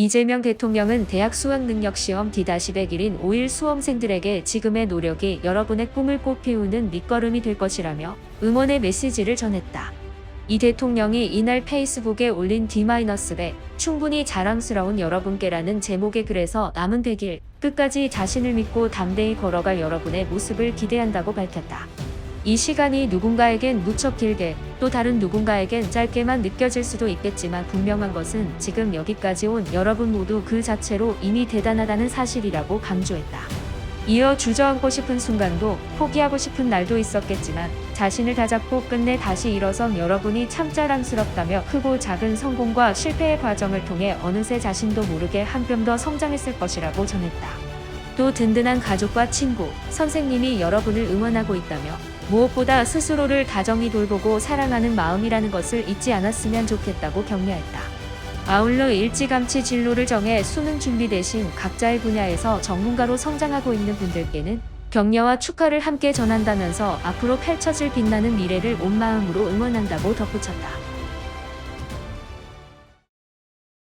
이재명 대통령은 대학 수학능력시험 D-100일인 5일 수험생들에게 지금의 노력이 여러분의 꿈을 꽃피우는 밑거름이 될 것이라며 응원의 메시지를 전했다. 이 대통령이 이날 페이스북에 올린 D-100 충분히 자랑스러운 여러분께라는 제목의 글에서 남은 100일 끝까지 자신을 믿고 담대히 걸어갈 여러분의 모습을 기대한다고 밝혔다. 이 시간이 누군가에겐 무척 길게 또 다른 누군가에겐 짧게만 느껴질 수도 있겠지만 분명한 것은 지금 여기까지 온 여러분 모두 그 자체로 이미 대단하다는 사실이라고 강조했다. 이어 주저앉고 싶은 순간도 포기하고 싶은 날도 있었겠지만 자신을 다잡고 끝내 다시 일어선 여러분이 참 자랑스럽다며 크고 작은 성공과 실패의 과정을 통해 어느새 자신도 모르게 한 뼘 더 성장했을 것이라고 전했다. 또 든든한 가족과 친구, 선생님이 여러분을 응원하고 있다며 무엇보다 스스로를 다정히 돌보고 사랑하는 마음이라는 것을 잊지 않았으면 좋겠다고 격려했다. 아울러 일찌감치 진로를 정해 수능 준비 대신 각자의 분야에서 전문가로 성장하고 있는 분들께는 격려와 축하를 함께 전한다면서 앞으로 펼쳐질 빛나는 미래를 온 마음으로 응원한다고 덧붙였다.